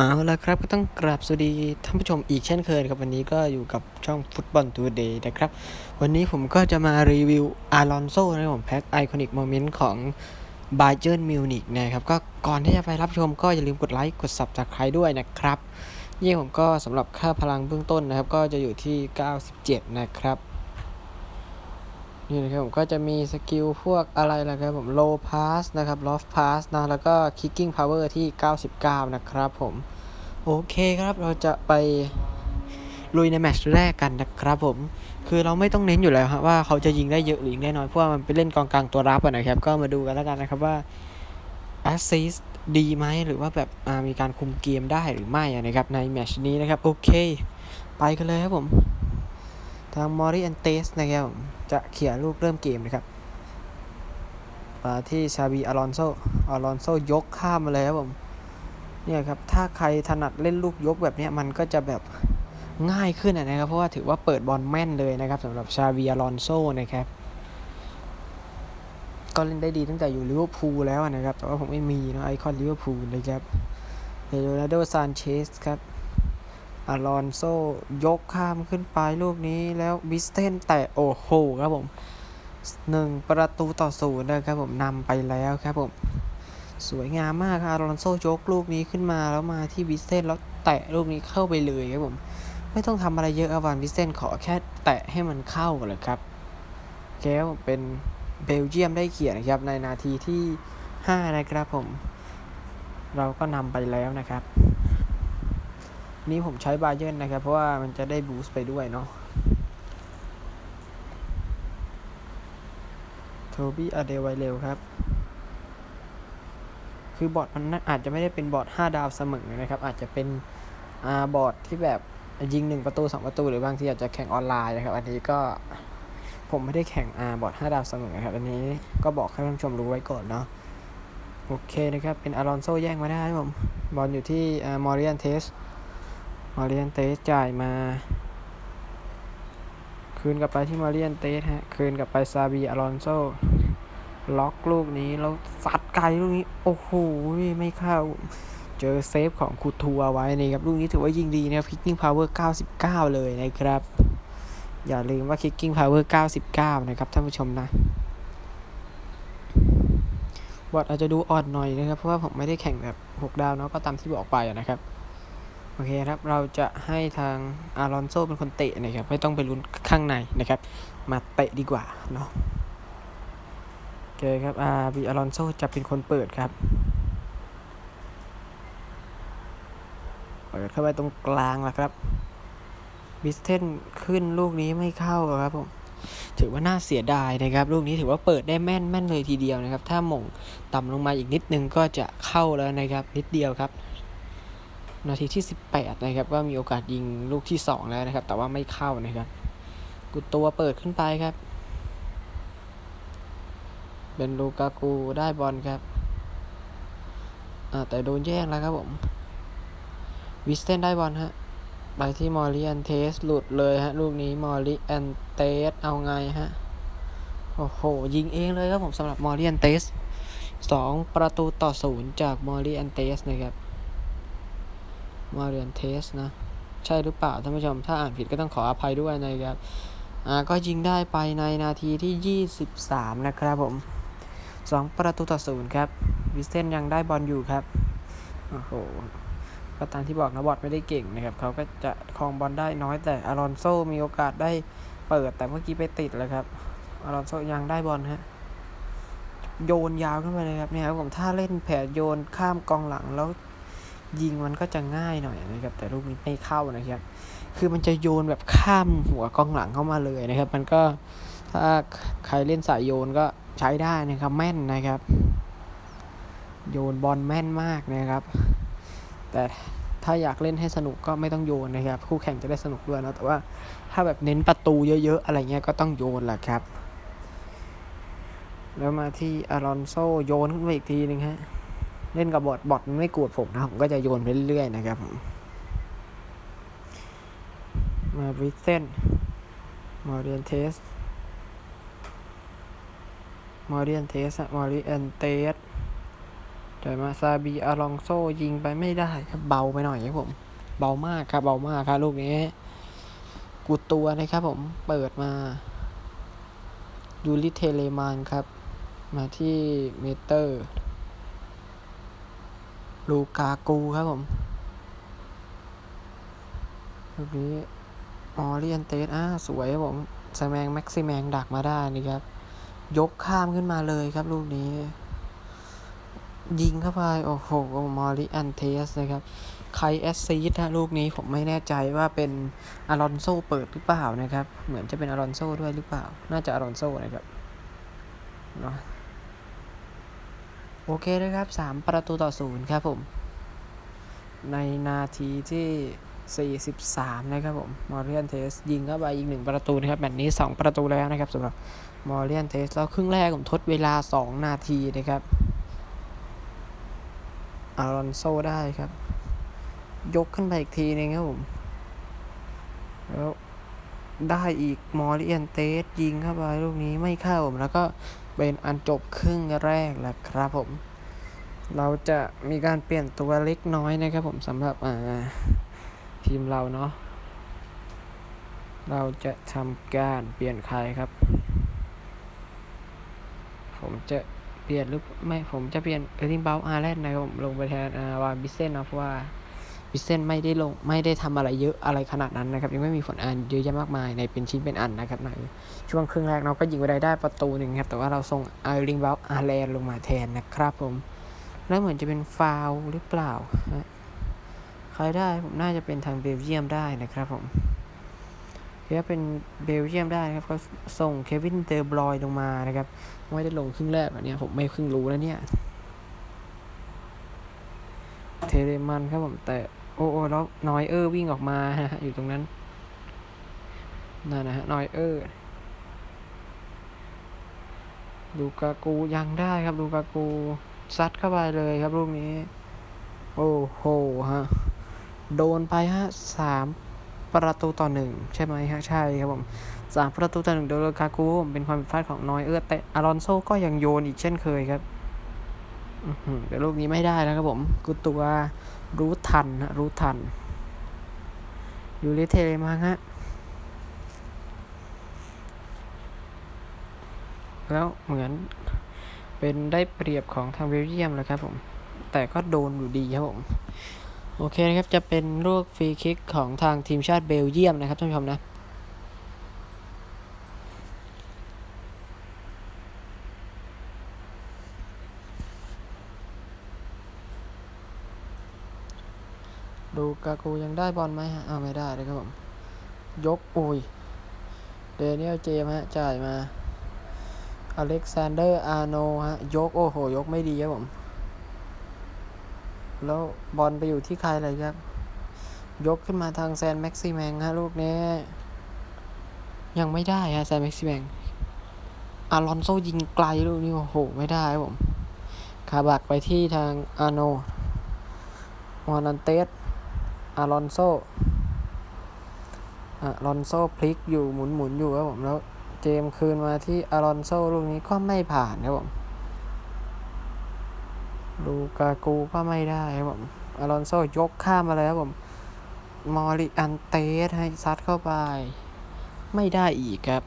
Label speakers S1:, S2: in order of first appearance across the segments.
S1: เอาละครับก็ต้องกราบสวัสดีท่านผู้ชมอีกเช่นเคยครับวันนี้ก็อยู่กับช่องฟุตบอลทูเดย์นะครับ วันนี้ผมก็จะมารีวิวอารอนโซนะครับผมแพ็คไอคอนิกโมเมนต์ของบ a เ e r n m มิวนิกนะครับ ก็ก่อนที่จะไปรับชมก็อย่าลืมกดไลค์กด subscribe ด้วยนะครับนี่ผมก็สำหรับค่าพลังเบื้องต้นนะครับ ก็จะอยู่ที่ 97 นะครับ นี่นะครับผมก็จะมีสกิลพวกอะไรล่ะครับผม low pass นะครับ loft pass นะ แล้วก็ kicking power ที่ 99 นะครับผม โอเคครับเราจะไปลุยในแมตช์แรกกันนะครับผม คือเราไม่ต้องเน้นอยู่แล้วครับว่าเขาจะยิงได้เยอะหรือยิงได้น้อย เพราะว่ามันไปเล่นกองกลางตัวรับอะนะครับ ก็มาดูกันแล้วกันนะครับว่า assist ดีไหมหรือว่าแบบมีการคุมเกมได้หรือไม่อะนะครับในแมตช์นี้นะครับ โอเค ไปกันเลยครับผม ทางมอริอันเตสนะครับจะเขี่ยลูกเริ่มเกมนะครับมาที่ชาบีอารอนโซอารอนโซยกข้ามมาเลยครับผมเนี่ยครับถ้าใครถนัดเล่นลูกยกแบบนี้มันก็จะแบบง่ายขึ้นนะครับ เพราะว่าถือว่าเปิดบอลแม่นเลยนะครับสำหรับชาวีอารอนโซนะครับ ก็เล่นได้ดีตั้งแต่อยู่ลิเวอร์พูลแล้วนะครับ แต่ว่าผมไม่มีนะไอคอนลิเวอร์พูลนะครับเฮโรนาโดซานเชสครับ อารอนโซยกข้ามขึ้นไปลูกนี้แล้วบิสเทนแต่โอ้โหครับผมหนึ่งประตูต่อศูนย์นะครับผมนำไปแล้วครับผม สวยงามมากครับอารอนโซยกลูกนี้ขึ้นมาแล้วมาที่บิสเทนแล้วแตะลูกนี้เข้าไปเลยครับผม ไม่ต้องทำอะไรเยอะอวานบิสเทนขอแค่แตะให้มันเข้าเลยครับแก้วเป็นเบลเยียมได้เขียนนะครับในนาทีที่ 5 นะครับผม เราก็นำไปแล้วนะครับ นี่ผมใช้บาเย r ร์นนะครับ เพราะว่ามันจะได้บูสต์ไปด้วยเนาะโทบี้อเดไวเร็วครับ คือบอร์ดมันอาจจะไม่ได้เป็นบอร์ด 5 ดาวเสมอนะครับ อาจจะเป็นอาบอร์ดที่แบบยิง 1 ประตู 2 ประตู หรือบางทีอาจจะแข่งออนไลน์นะครับ อันนี้ก็ผมไม่ได้แข่งอาบอร์ด 5 ดาวเสมอครับ อันนี้ก็บอกให้ท่านผู้ชมรู้ไว้ก่อนเนาะโอเคนะครับ เป็นอารอนโซแย่งมาได้ผมบอลอยู่ที่มอริอันเทส มาเรียนเตสจ่ายมา คืนกลับไปที่มาเรียนเตสฮะ คืนกลับไปซาบีอารอนโซ ล็อกลูกนี้แล้วสัดไกลลูกนี้ โอ้โห ไม่เข้า เจอเซฟของคูทัวไว้นี่ครับ ลูกนี้ถือว่ายิงดีนะครับ kicking power 99 เลยนะครับ อย่าลืมว่า kicking power 99 นะครับท่านผู้ชมนะบอดอาจจะดูอ่อนหน่อยนะครับ เพราะว่าผมไม่ได้แข่งแบบ 6 ดาวเนาะก็ตามที่บอกไปนะครับ อเคครับ เราจะให้ทางอารอนโซเป็นคนเตะนะครับ ไม่ต้องไปลุ้นข้างในนะครับ มาเตะดีกว่าเนาะโอเคครับอาบีอารอนโซจะเป็นคนเปิดครับเปิดเข้าไปตรงกลางแล้วครับ บิสเทนขึ้นลูกนี้ไม่เข้าครับผมถือว่าน่าเสียดายนะครับ ลูกนี้ถือว่าเปิดได้แม่นแม่นเลยทีเดียวนะครับ ถ้าหม่งต่ำลงมาอีกนิดนึงก็จะเข้าแล้วนะครับ นิดเดียวครับ นาทีที่ 18 นะครับ ก็มีโอกาสยิงลูกที่ 2 แล้วนะครับ แต่ว่าไม่เข้านะครับ กุตัวเปิดขึ้นไปครับ เป็นลูกากูได้บอลครับ อ่าแต่โดนแย่งแล้วครับผม วิสเทนได้บอลฮะ ไปที่มอริอันเทส หลุดเลยฮะ ลูกนี้มอริอันเทส เอาไงฮะ โอ้โห ยิงเองเลยครับผมสำหรับมอริอันเทสสองประตูต่อศูนย์จากมอริอันเทสนะครับ มาเรียนเทสนะ ใช่หรือเปล่าท่านผู้ชม ถ้าอ่านผิดก็ต้องขออภัยด้วยนะครับ อ่า ก็ยิงได้ไปในนาทีที่ 23 นะครับผม 2 ประตูต่อศูนย์ครับ วิสเทนยังได้บอลอยู่ครับ โอ้โห ก็ตามที่บอกนะบอดไม่ได้เก่งนะครับ เขาก็จะครองบอลได้น้อยแต่อารอนโซมีโอกาสได้เปิดแต่เมื่อกี้ไปติดเลยครับ อารอนโซยังได้บอลฮะโยนยาวขึ้นไปเลยครับเนี่ยครับผมถ้าเล่นแผนโยนข้ามกองหลังแล้ว ยิงมันก็จะง่ายหน่อยนะครับ แต่ลูกนี้ไม่เข้านะครับ คือมันจะโยนแบบข้ามหัวกองหลังเข้ามาเลยนะครับ มันก็ถ้าใครเล่นสายโยนก็ใช้ได้นะครับแม่นนะครับ โยนบอลแม่นมากนะครับ แต่ถ้าอยากเล่นให้สนุกก็ไม่ต้องโยนนะครับ คู่แข่งจะได้สนุกด้วยนะแต่ว่าถ้าแบบเน้นประตูเยอะๆ อะไรเงี้ยก็ต้องโยนแหละครับ แล้วมาที่อารอนโซโยนขึ้นไปอีกทีหนึงฮะ เล่นกับบอทบอทไม่กวดผมนะผมก็จะโยนไปเรื่อยๆนะครับผมมาวิเซนมอริเอนเทสมอริเอนเทสมอริเอนเทสจ่ายมาซาบีอารองโซยิงไปไม่ได้ครับเบาไปหน่อยครับผม เบามากครับเบามากครับลูกนี้กูตัวนะครับผมเปิดมายูริเทเลมานครับ มาที่เมเตอร์ ลูกากูครับผมลูกนี้ออเรียนเตสอ่าสวยครับผมแซมงแม็กซิแมงดักมาได้นี่ครับ ยกข้ามขึ้นมาเลยครับลูกนี้ ยิงเข้าไป โอ้โหมอริอันเทสนะครับ ใครแอสซีดฮะลูกนี้ผมไม่แน่ใจว่าเป็นอารอนโซเปิดหรือเปล่านะครับ เหมือนจะเป็นอารอนโซด้วยหรือเปล่า น่าจะอารอนโซนะครับเนาะ โอเคนะครับ 3 ประตูต่อศูนย์ครับผม ในนาทีที่ 43 นะครับผม มอริอันเทส ยิงเข้าไปอีกหนึ่งประตูนะครับแมตช์นี้ 2 ประตูแล้วนะครับสำหรับมอริอันเทส แล้วครึ่งแรกผมทดเวลา 2 นาทีนะครับอารอนโซได้ครับ ยกขึ้นไปอีกทีนึงครับผม แล้วได้อีกมอริเอนเตสยิงเข้าไปลูกนี้ไม่เข้าผมแล้วก็ เป็นอันจบครึ่งแรกแหละครับผม เราจะมีการเปลี่ยนตัวเล็กน้อยนะครับผมสำหรับทีมเราเนาะเราจะทำการเปลี่ยนใครครับ ผมจะเปลี่ยนหรือไม่ผมจะเปลี่ยนเออร์ลิงเบลอาร์แลนนะครับผมลงไปแทนอาวาบิเซนนะเพราะว่า บิเซนไม่ได้ลงไม่ได้ทำอะไรเยอะอะไรขนาดนั้นนะครับ ยังไม่มีผลอันเยอะแยะมากมายในเป็นชิ้นเป็นอันนะครับในช่วงครึ่งแรกเราก็ยิงไปได้ได้ประตูหนึ่งครับ แต่ว่าเราส่งเอริงเบลอาร์แลนลงมาแทนนะครับผม แล้วเหมือนจะเป็นฟาวหรือเปล่าใครได้ผมน่าจะเป็นทางเบลเยียมได้นะครับผมถ้าเป็นเบลเยียมได้นะครับก็ส่งเควินเดอบรอยลงมานะครับไม่ได้ลงครึ่งแรกอันเนี้ยผมไม่เพิ่งรู้แล้วเนี่ยเทเลมันครับผมแต่ อ้โอ้แล้วนอยเออร์วิ่งออกมาฮะอยู่ตรงนั้นนั่นนะฮะนอยเออร์ลูกากูยังได้ครับลูกากูซัดเข้าไปเลยครับลูกนี้ โอ้โหฮะโดนไปฮะสามประตูต่อหนึ่งใช่ไหมฮะใช่ครับผมสามประตูต่อหนึ่งโดยลูกากูเป็นความผิดพลาดของนอยเออร์แต่อารอนโซก็ยังโยนอีกเช่นเคยครับ แต่ลูกนี้ไม่ได้แล้วครับผมกูตัวรู้ทันนะรู้ทัน ยูริเทเลมาฮะ แล้วเหมือนเป็นได้เปรียบของทางเบลเยียมแล้วครับผม แต่ก็โดนอยู่ดีครับผม โอเคนะครับ จะเป็นลูกฟรีคิกของทางทีมชาติเบลเยียมนะครับท่านผู้ชมนะ กากูยังได้บอลไหมฮะอ้าไม่ได้เลยครับผม ยกอุยเดนิเอลเจมฮะ จ่ายมา อเล็กซานเดอร์ อาร์โนฮะ ยก โอ้โห ยกไม่ดีครับผม แล้วบอลไปอยู่ที่ใครเลยครับ ยกขึ้นมาทางแซนแม็กซิแมงฮะ ลูกนี้ ยังไม่ได้ฮะ แซนแม็กซิแมงอารอนโซยิงไกลลูกนี้ โอ้โห ไม่ได้ครับผม คาบักไปที่ทางอาร์โนมอนันเตส อารอนโซอารอนโซพลิกอยู่หมุนหมุนอยู่ครับผมแล้วเจมส์คืนมาที่อารอนโซลูกนี้ก็ไม่ผ่านครับผมลูกากูก็ไม่ได้ครับผมอารอนโซยกข้ามมาเลยครับผมมอริอันเตสให้ซัดเข้าไป ไม่ได้อีกครับ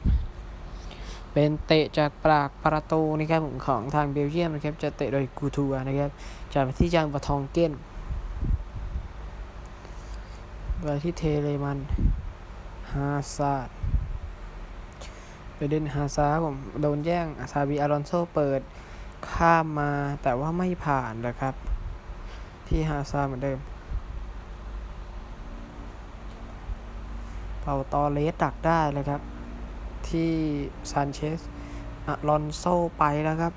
S1: เป็นเตะจากปากประตูนะครับของทางเบลเยียมนะครับ จะเตะโดยกูทัวนะครับ จากที่จางปะทองเก้น ไปที่เทเลมันฮาซาร์ดไปเดนฮาซาผมโดนแย่งอาซาบีอารอนโซเปิดข้ามมาแต่ว่าไม่ผ่านนะครับ ที่ฮาซาร์ดเหมือนเดิม เป่าตอเลสดักได้เลยครับ ที่ซานเชสอารอนโซไปแล้วครับ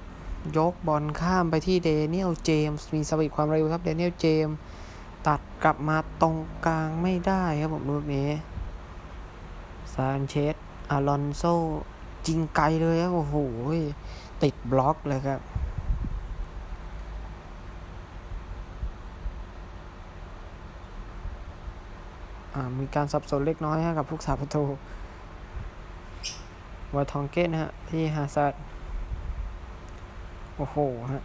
S1: ยกบอลข้ามไปที่เดเนียลเจมส์มีสปีดความเร็วครับ เดเนียลเจมส์ ตัดกลับมาตรงกลางไม่ได้ครับผมลูกนี้ซานเชสอารอนโซจริงไกลเลยครับโอ้โหติดบล็อกเลยครับมีการสับสนเล็กน้อยกับผู้สาประตูวาทองเกตนะฮะที่ฮาซัดโอ้โหฮะ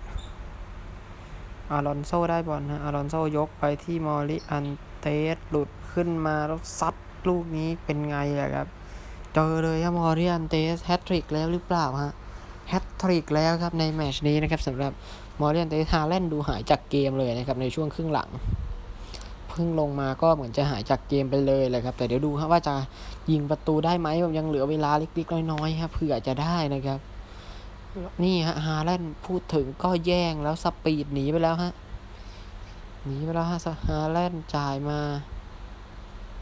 S1: อารอนโซได้บอลฮะอารอนโซยกไปที่มอริอันเตสหลุดขึ้นมาแล้วซัดลูกนี้เป็นไงอะครับ เจอเลยครับมอริอันเตสแฮตทริกแล้วหรือเปล่าฮะแฮตทริกแล้วครับในแมชนี้นะครับสำหรับมอริอันเตสฮาแลนด์ดูหายจากเกมเลยนะครับในช่วงครึ่งหลังเพิ่งลงมาก็เหมือนจะหายจากเกมไปเลยเลยครับ แต่เดี๋ยวดูครับว่าจะยิงประตูได้ไหมผมยังเหลือเวลาเล็กๆน้อยๆครับเผื่อจะได้นะครับ นี่ฮะฮาแลนด์พูดถึงก็แย่งแล้วสปีดหนีไปแล้วฮะ หนีไปแล้วฮะฮาแลนด์จ่ายมา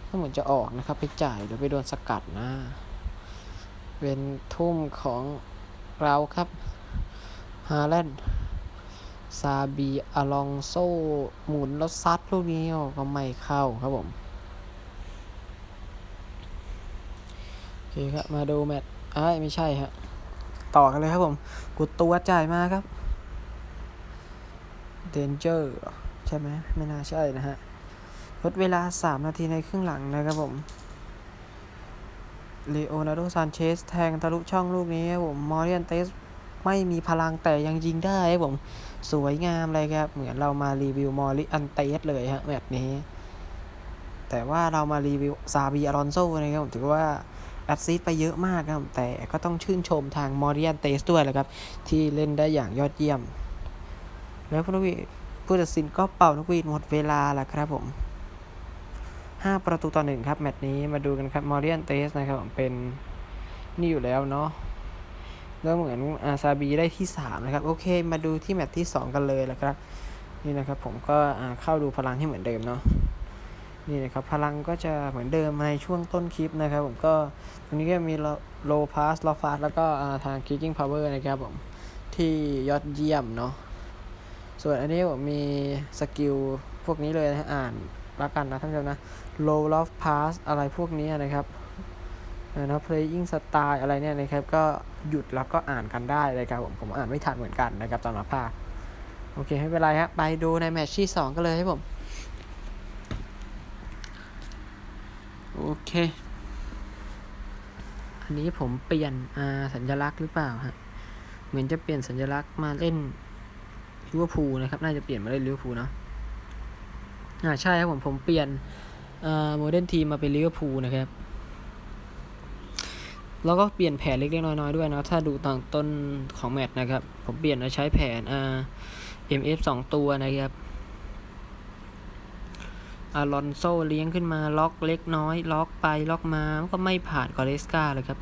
S1: ก็เหมือนจะออกนะครับ ไปจ่ายเดี๋ยวไปโดนสกัดนะ เป็นทุ่มของเราครับ ฮาแลนด์ซาบีอลองโซหมุนแล้วซัดลูกนี้ก็ไม่เข้าครับผมโอเคครับ มาดูแมตช์อ้ไม่ใช่ฮะ ต่อกันเลยครับผม กูตัวจ่ายมาครับเดนเจอร์ใช่ไหมไม่น่าใช่นะฮะลดเวลา 3 นาทีในครึ่งหลังนะครับผมเลโอนาร์โดซานเชสแทงทะลุช่องลูกนี้ครับผมมอริอันเตสไม่มีพลังแต่ยังยิงได้ครับผมสวยงามเลยครับ เหมือนเรามารีวิวมอริอันเตสเลยฮะแบบนี้ แต่ว่าเรามารีวิวซาบีอารอนโซนะครับผมถือว่า แอดซีดไปเยอะมากครับ แต่ก็ต้องชื่นชมทางมอริอันเตสด้วยแหละครับ ที่เล่นได้อย่างยอดเยี่ยม แล้วผู้วิผู้ตัดสินก็เป่านกหวีดหมดเวลาแล้วครับผม 5 ประตูต่อหนึ่งครับ แมตช์นี้มาดูกันครับมอริอันเตสนะครับเป็นนี่อยู่แล้วเนาะแล้วเหมือนอาซาบีได้ที่ 3 นะครับ โอเค มาดูที่แมตช์ที่ 2 กันเลยแหละครับ นี่นะครับผมก็เข้าดูพลังให้เหมือนเดิมเนาะ นี่นะครับพลังก็จะเหมือนเดิมในช่วงต้นคลิปนะครับผมก็ตรงนี้ก็มีโลพาสลอฟาสแล้วก็ทาง kicking power นะครับผมที่ยอดเยี่ยมเนาะส่วนอันนี้ผมมีสกิลพวกนี้เลยนะอ่านละกันนะท่านผู้ชมนะ low love pass อะไรพวกนี้นะครับนะ playing style อะไรเนี่ยนะครับ ก็หยุดแล้วก็อ่านกันได้เลยครับผมผมอ่านไม่ทันเหมือนกันนะครับสำหรับภาค โอเคไม่เป็นไรฮะไปดูในแมตช์ที่ 2 กันเลยให้ผม โอเค อันนี้ผมเปลี่ยนสัญลักษณ์หรือเปล่าฮะ เหมือนจะเปลี่ยนสัญลักษณ์มาเล่นลิเวอร์พูลนะครับ น่าจะเปลี่ยนมาเล่นลิเวอร์พูลเนาะ อ่าใช่ครับผมผมเปลี่ยนโมเดิร์นทีมมาเป็นลิเวอร์พูลนะครับ แล้วก็เปลี่ยนแผนเล็กๆน้อยๆด้วยนะถ้าดูตอนต้นของแมตช์นะครับ ผมเปลี่ยนมาใช้แผนอ่า MF 2 ตัวนะครับ อารอนโซเลี้ยงขึ้นมาล็อกเล็กน้อย ล็อกไปล็อกมาก็ไม่ผ่านกอเลสกาเลยครับ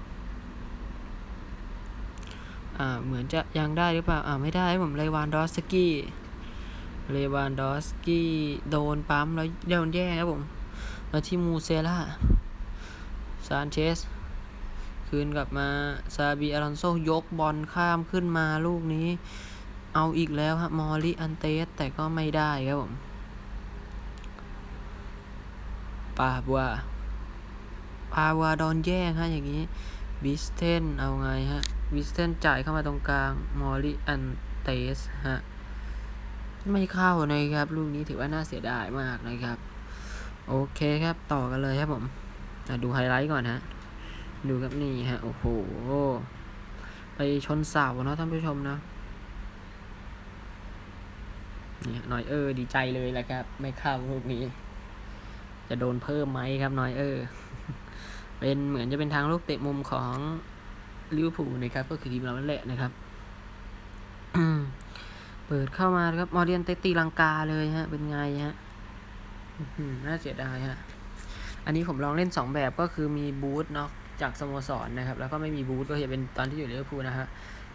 S1: อ่าเหมือนจะยังได้หรือเปล่าอ่าไม่ได้ผมเลวานดอสกี้เลวานดอสกี้โดนปั๊มแล้วโดนแย่ครับผมมาที่มูเซล่าซานเชสคืนกลับมาซาบีอารอนโซยกบอลข้ามขึ้นมาลูกนี้ เอาอีกแล้วครับมอริอันเตสแต่ก็ไม่ได้ครับผม ปาบัวปาบัวโดนแย่งฮะอย่างนี้วิสเทนเอาไงฮะวิสเทนจ่ายเข้ามาตรงกลางมอริอันเตสฮะไม่เข้านะครับลูกนี้ถือว่าน่าเสียดายมากนะครับ โอเคครับต่อกันเลยครับผมดูไฮไลท์ก่อนฮะดูครับนี่ฮะโอ้โหไปชนเสาเนาะท่านผู้ชมเนาะนี่หน่อยเออดีใจเลยแหละครับ ไม่เข้าลูกนี้ จะโดนเพิ่มไหมครับนอยเออร์เป็นเหมือนจะเป็นทางลูกเตะมุมของลิเวอร์พูลนะครับ ก็คือทีมเรานั่นแหละนะครับ เปิดเข้ามาครับ มอเรียนเตตีลังกาเลยฮะ เป็นไงฮะน่าเสียดายฮะ อันนี้ผมลองเล่น 2 แบบก็คือมีบูธเนาะจากสโมสรนะครับ แล้วก็ไม่มีบูธก็จะเป็นตอนที่อยู่ลิเวอร์พูลนะฮะ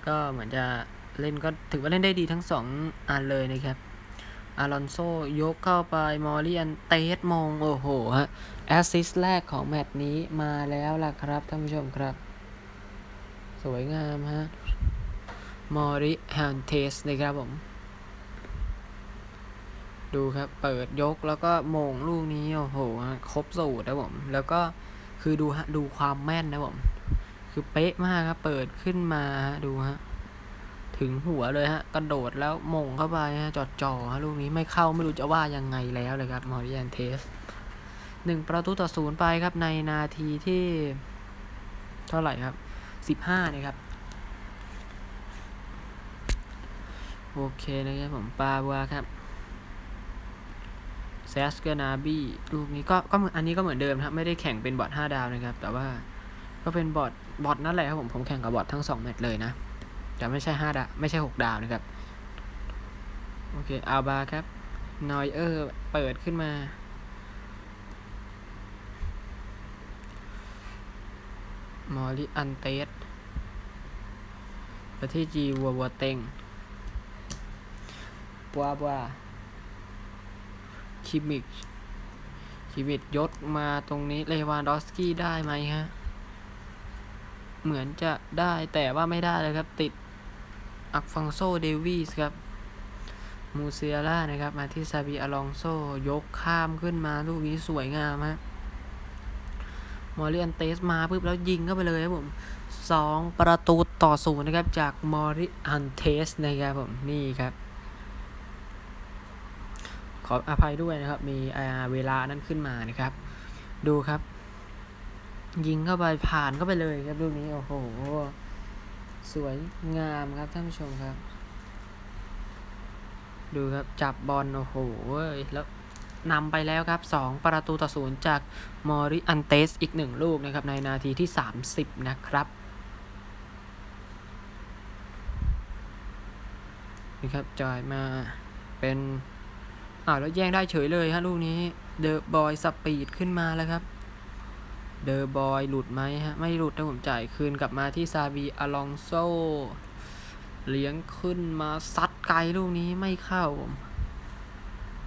S1: ก็เหมือนจะเล่นก็ถือว่าเล่นได้ดีทั้ง 2อันเลยนะครับ อารอนโซยกเข้าไป มอริอันเตสมอง โอ้โหฮะ แอสซิสต์แรกของแมตช์นี้มาแล้วล่ะครับท่านผู้ชมครับ สวยงามฮะ มอริฮันเทสนะครับผม ดูครับ เปิดยกแล้วก็มงลูกนี้ โอ้โหครบสูตรนะผม แล้วก็คือดูฮะ ดูความแม่นนะผม คือเป๊ะมากครับ เปิดขึ้นมาฮะดูฮะ ถึงหัวเลยฮะ กระโดดแล้วมงเข้าไปฮะจอดจ่อฮะลูกนี้ไม่เข้าไม่รู้จะว่ายังไงแล้วเลยครับมอริอันเทสหนึ่งประตูต่อศูนย์ไปครับในนาทีที่ เท่าไหร่ครับสิบห้านะครับ โอเคนะครับผมปาบัวครับแซสกานาบีลูกนี้ก็ก็เหมือนอันนี้ก็เหมือนเดิมครับ ไม่ได้แข่งเป็นบอท5ดาวนะครับ แต่ว่าก็เป็นบอทบอทนั่นแหละครับผมผมแข่งกับบอททั้ง 2 แมตช์เลยนะ แต่ไม่ใช่5ดาวไม่ใช่6ดาวนะครับ โอเคอาบาครับนอยเออร์เปิดขึ้นมา มอริอันเตสประเทศจีวัววัวเต็งปัวปัวคิมิกคิมิกยศมาตรงนี้ เลวานดอสกี้ได้ไหมฮะ เหมือนจะได้แต่ว่าไม่ได้เลยครับติด อักฟังโซ เดวิสครับ มูเซียร่านะครับ มาที่ซาบีอลองโซ ยกข้ามขึ้นมาลูกนี้สวยงามฮะมอริอันเตสมาปุ๊บแล้วยิงเข้าไปเลยครับผมสองประตูต่อศูนย์นะครับ จากมอริอันเทสนะครับผมนี่ครับ ขออภัยด้วยนะครับ มีอ่าเวลานั้นขึ้นมานะครับ ดูครับ ยิงเข้าไปผ่านเข้าไปเลยครับลูกนี้ โอ้โห สวยงามครับท่านผู้ชมครับ ดูครับจับบอลโอ้โหแล้วนำไปแล้วครับ 2 ประตูต่อศูนย์จากมอริอันเตสอีก 1 ลูกนะครับ ในนาทีที่ 30 นะครับนี่ครับจ่ายมาเป็นอ้าวแล้วแย่งได้เฉยเลยฮะลูกนี้เดอะบอยสปีดขึ้นมาแล้วครับ เดอะบอยหลุดไหมฮะ ไม่หลุดนะผมจ่ายคืนกลับมาที่ซาบีอลองโซเลี้ยงขึ้นมาซัดไกลลูกนี้ไม่เข้าผม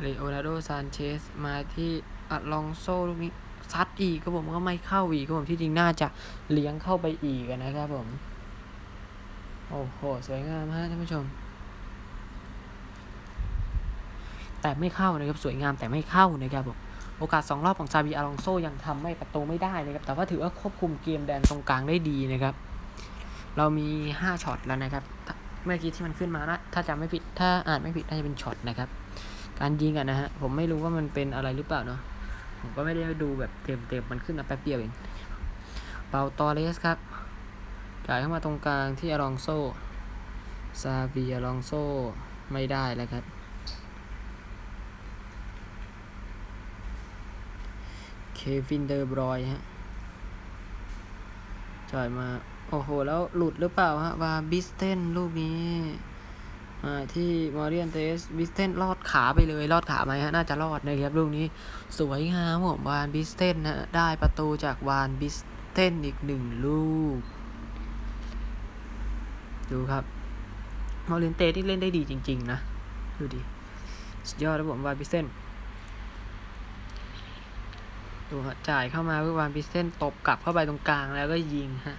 S1: เลโอนาร์โดซานเชสมาที่อลองโซลูกนี้ซัดอีกครับผมก็ไม่เข้าอีกครับผมที่จริงน่าจะเลี้ยงเข้าไปอีกนะครับผม โอ้โห สวยงามฮะท่านผู้ชม แต่ไม่เข้านะครับ สวยงามแต่ไม่เข้านะครับผม โอกาสสองรอบของซาบีอาลองโซยังทำไม่ประตูไม่ได้นะครับ แต่ว่าถือว่าควบคุมเกมแดนตรงกลางได้ดีนะครับ เรามี 5ช็อตแล้วนะครับ เมื่อกี้ที่มันขึ้นมานะถ้าจำไม่ผิด ถ้าอ่านไม่ผิดน่าจะเป็นช็อตนะครับ การยิงอะนะฮะ ผมไม่รู้ว่ามันเป็นอะไรหรือเปล่าเนาะ ผมก็ไม่ได้ดูแบบเต็มเต็มๆมันขึ้นมาแป๊บเดียวเอง เปาตอเลสครับจ่ายเข้ามาตรงกลางที่อลองโซ ซาวีอลองโซ ไม่ได้แล้วครับ เค วินเดอร์บรอยฮะจ่ายมา โอ้โห แล้วหลุดหรือเปล่าฮะวาบิสเทนลูกนี้มาที่มอริเอนเทสบิสเทนลอดขาไปเลย ลอดขาไหมฮะ น่าจะรอดนะครับลูกนี้สวยงามผมวานบิสเทนนะได้ประตูจากวานบิสเทนอีกหนึ่งลูก ดูครับมอริเอนเทสที่เล่นได้ดีจริง ๆ นะ ดูดิ สุดยอดนะผมวานบิสเทน ดูฮะจ่ายเข้ามาเพื่อวานพิสเซนตบกลับเข้าไปตรงกลางแล้วก็ยิงฮะ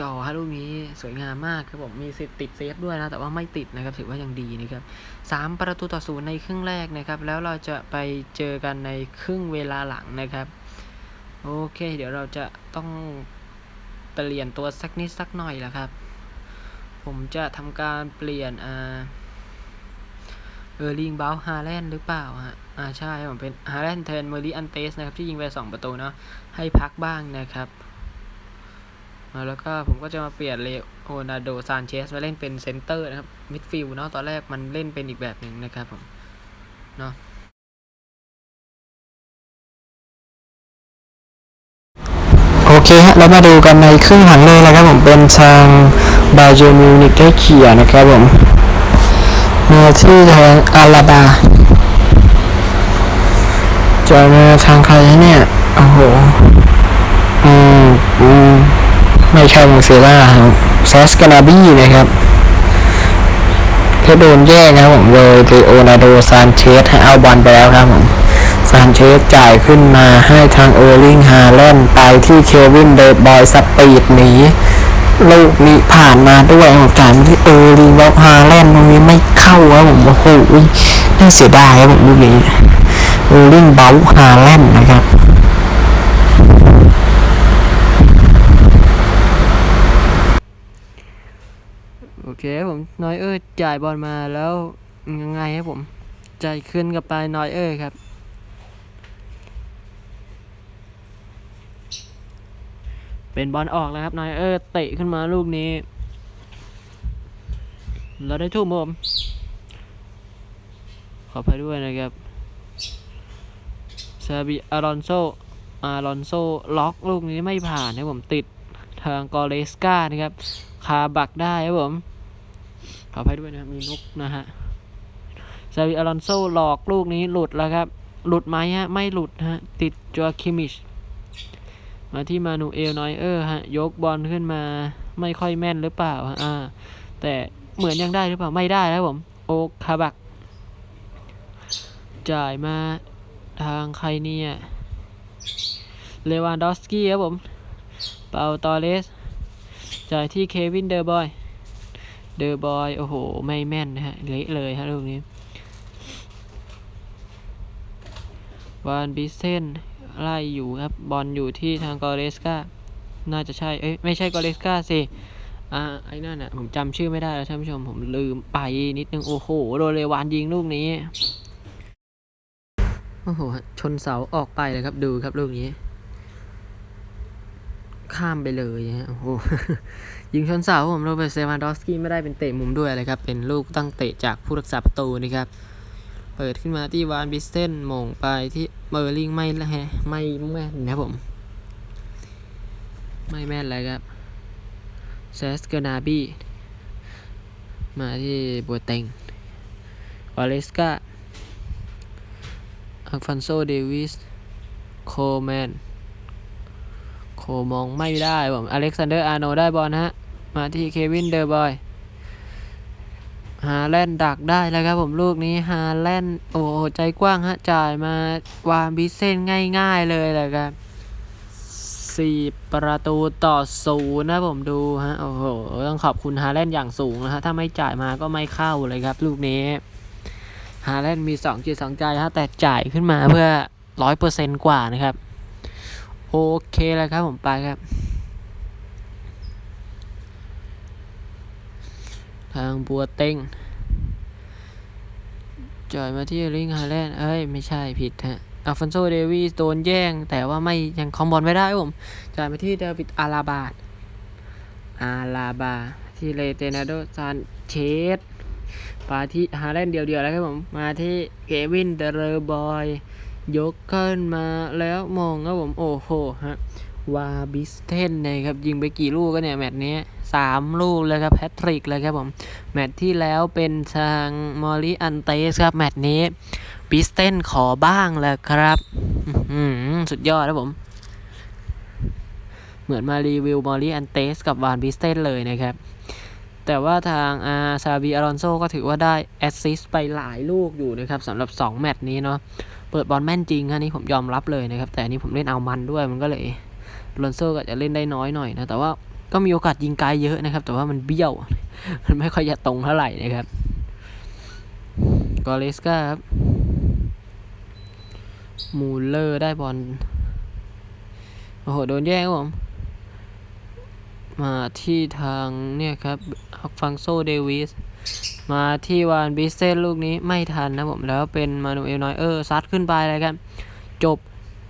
S1: จ่อฮะลูกนี้สวยงามมากครับผมมีสิทธิ์ติดเซฟด้วยนะ แต่ว่าไม่ติดนะครับ ถือว่ายังดีนะครับสามประตูต่อศูนย์ในครึ่งแรกนะครับ แล้วเราจะไปเจอกันในครึ่งเวลาหลังนะครับ โอเค เดี๋ยวเราจะต้องเปลี่ยนตัวสักนิดสักหน่อยและครับ ผมจะทำการเปลี่ยนอ่าเออร์ลิงบาลฮาแลนด์หรือเปล่าฮะ อ่าใช่ผมเป็นฮาแลนเทนเมอริอันเตสนะครับที่ยิงไปสองประตูเนาะให้พักบ้างนะครับแล้วก็ผมก็จะมาเปลี่ยนเลโอนาโดซานเชสมาเล่นเป็นเซนเตอร์นะครับมิดฟิลด์เนาะตอนแรกมันเล่นเป็นอีกแบบหนึ่งนะครับผมเนาะโอเคฮะเรามาดูกันในครึ่งหลังเลยนะครับผมเป็นทางบาเยอร์มิวนิกได้เขี่ยนะครับผมมาที่ทางอาราบา จะมาทางใครเนี่ยโอ้โหอืมอืมไม่ใช่มูเซล่าครับซอสกานาบี้นะครับก็โดนแย่งนะครับผมโดยเลโอนาโดซานเชสให้เอาบอลไปแล้วครับผมซานเชสจ่ายขึ้นมาให้ทางเออร์ลิงฮาแลนด์ไปที่เควินเดอะบอยสปีดหนีลูกนี้ผ่านมาด้วยผมจ่ายมาที่เออร์ลิงแล้วฮาแลนด์ตรงนี้ไม่เข้าครับผมโอ้โหน่าเสียดายครับผมลูกนี้ เอลิงเบลฮาแลนด์นะครับโอเคผมน้อยเออร์จ่ายบอลมาแล้วยังไงครับผมจ่ายขึ้นกับไปน้อยเออร์ครับ เป็นบอลออกแล้วครับนายเออร์เตะขึ้นมาลูกนี้ เราได้ทุ่มผมขออภัยด้วยนะครับ ซาบิอารอนโซอารอนโซล็อกลูกนี้ไม่ผ่านนะผมติดทางกอเลสกานะครับ คาบักได้ครับผม ขออภัยด้วยนะมีนกนะฮะซาบิอารอนโซหลอกลูกนี้หลุดแล้วครับ หลุดไหมฮะ ไม่หลุดฮะ ติดจัวคิมิช มาที่มานูเอลนอยเออร์ฮะ ยกบอลขึ้นมา ไม่ค่อยแม่นหรือเปล่าฮะอ่า แต่เหมือนยังได้หรือเปล่า ไม่ได้แล้วผม โอคาบัก จ่ายมา ทางใครเนี่ย เลวานดอสกี้ครับผม เปาตอเลส จ่ายที่เควินเดอร์บอย เดอร์บอย โอ้โห ไม่แม่นนะฮะ เละเลยฮะลูกนี้ วานบิเซนไล่อยู่ครับ บอลอยู่ที่ทางกอเรสกาน่าจะใช่ เอ้ย ไม่ใช่กอเรสกาสิ อ่า ไอ้นั่นอะ ผมจำชื่อไม่ได้แล้วท่านผู้ชม ผมลืมไปนิดนึง โอ้โห โดนเลวานยิงลูกนี้ โอ้โห ชนเสาออกไปเลยครับ ดูครับลูกนี้ ข้ามไปเลยฮะ โอ้โห ยิงชนเสาผมโรเบิร์ตเซวานดอสกี้ไม่ได้เป็นเตะมุมด้วยเลยครับ เป็นลูกตั้งเตะจากผู้รักษาประตูนะครับ เปิดขึ้นมาที่วานบิสเทนมงไปที่เมอร์ลิงไม่ละฮะไม่แม่นนะผม ไม่แม่นเลยครับเซสเกนาบีมาที่บัวเต็งวาเลสกา อัลฟอนโซ เดวิส โคแมน โคมองไม่ได้ผมอเล็กซานเดอร์ อาร์โนได้บอลฮะ มาที่เควิน เดอร์บอยฮาแลนดักได้แล้วครับผมลูกนี้ฮาแลนด์โอ้โหใจกว้างฮะ จ่ายมาวางบิเซนง่ายๆเลยแหละครับสี่ประตูต่อศูนย์นะผมดูฮะ โอ้โห ต้องขอบคุณฮาแลนด์อย่างสูงนะฮะ ถ้าไม่จ่ายมาก็ไม่เข้าเลยครับ ลูกนี้ ฮาแลนด์มีสองจิตสองใจฮะแต่จ่ายขึ้นมาเพื่อร้อยเปอร์เซนต์กว่านะครับ โอเคแล้วครับผมไปครับ ทางบัวเต็งจ่อยมาที่ลิงฮาแลนด์เอ้ย ไม่ใช่ผิดฮะอัลฟอนโซเดวิสโดนแย่ง แต่ว่าไม่ยังคอมบอลไม่ได้ผมจ่ายมาที่เดวิดอาราบาอาราบา ที่เลเตนาโดซานเชส มาที่ฮาแลนด์เดียวๆแล้วครับผม มาที่เควินเดอร์บอย ยกขึ้นมาแล้วมองครับผม โอ้โหฮะ วาบิสเทนนะครับ ยิงไปกี่ลูกก็เนี่ยแมตช์นี้สามลูกเลยครับแพทริกเลยครับผม แมตช์ที่แล้วเป็นทางมอริอันเตสครับ แมตช์นี้บิสเทนขอบ้างแล้วครับอื้อหือสุดยอดครับผม เหมือนมารีวิวมอริอันเตสกับวานบิสเทนเลยนะครับ แต่ว่าทางอาซาบีอารอนโซก็ถือว่าได้แอสซิสไปหลายลูกอยู่นะครับสำหรับ 2 แมตช์นี้เนาะเปิดบอลแม่นจริงอันนี้ผมยอมรับเลยนะครับ แต่อันนี้ผมเล่นเอามันด้วยมันก็เลยลอนโซก็จะเล่นได้น้อยหน่อยนะแต่ว่าก็มีโอกาสยิงไกลเยอะนะครับ แต่ว่ามันเบี้ยว มันไม่ค่อยจะตรงเท่าไหร่นะครับกอเลสกาครับมูลเลอร์ได้บอลโอ้โห โดนแย่งผม มาที่ทางเนี่ยครับอักฟังโซเดวิสมาที่วานบิสเซนลูกนี้ไม่ทันนะผมแล้วเป็นมานูเอลนอยเออร์ซัดขึ้นไปเลยครับ จบ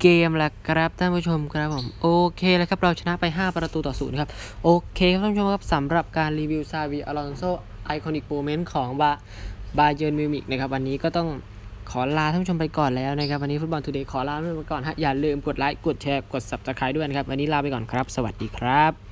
S1: เกมแล้วครับท่านผู้ชมครับผม โอเคแล้วครับ เราชนะไป 5 ประตูต่อศูนย์ครับ โอเคครับท่านผู้ชมครับสำหรับการรีวิวซาวีอลอนโซไอคอนิกโมเมนต์ของบาบาเยิร์นมิวนิกนะครับ วันนี้ก็ต้องขอลาท่านผู้ชมไปก่อนแล้วนะครับ วันนี้ฟุตบอลทูเดย์ขอลาท่านผู้ชมไปก่อนฮะอย่าลืมกดไลค์กดแชร์กด subscribe ด้วยนะครับ วันนี้ลาไปก่อนครับ สวัสดีครับ